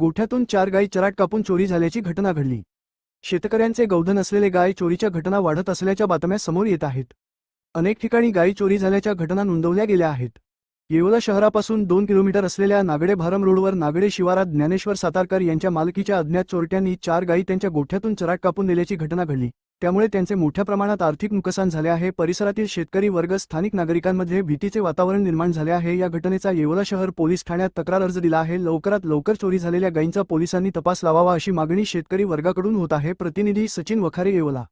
गोठ्यातून चार गायी चराट कापून चोरी झाल्याची घटना घडली. शेतकऱ्यांचे गौधन असलेले गाय चोरीच्या घटना वाढत असल्याच्या बातम्या समोर येत आहेत. अनेक ठिकाणी गायी चोरी झाल्याच्या घटना नोंदवल्या गेल्या आहेत. येवला शहरापासून दोन किलोमीटर असलेल्या नागडे भारम रोडवर नागडे शिवारात ज्ञानेश्वर सातारकर यांच्या मालकीच्या अज्ञात चोरट्यांनी चार गायी त्यांच्या गोठ्यातून चराट कापून नेल्याची घटना घडली. त्यामुळे त्यांचे मोठ्या प्रमाणात आर्थिक नुकसान झाले आहे. परिसरातील शेतकरी वर्ग स्थानिक नागरिकांमध्ये भीतीचे वातावरण निर्माण झाले आहे. या घटनेचा येवला शहर पोलीस ठाण्यात तक्रार अर्ज दिला आहे. लवकरात लवकर चोरी झालेल्या गायींचा पोलिसांनी तपास लावावा अशी मागणी शेतकरी वर्गाकडून होत आहे. प्रतिनिधी सचिन वखारे येवला.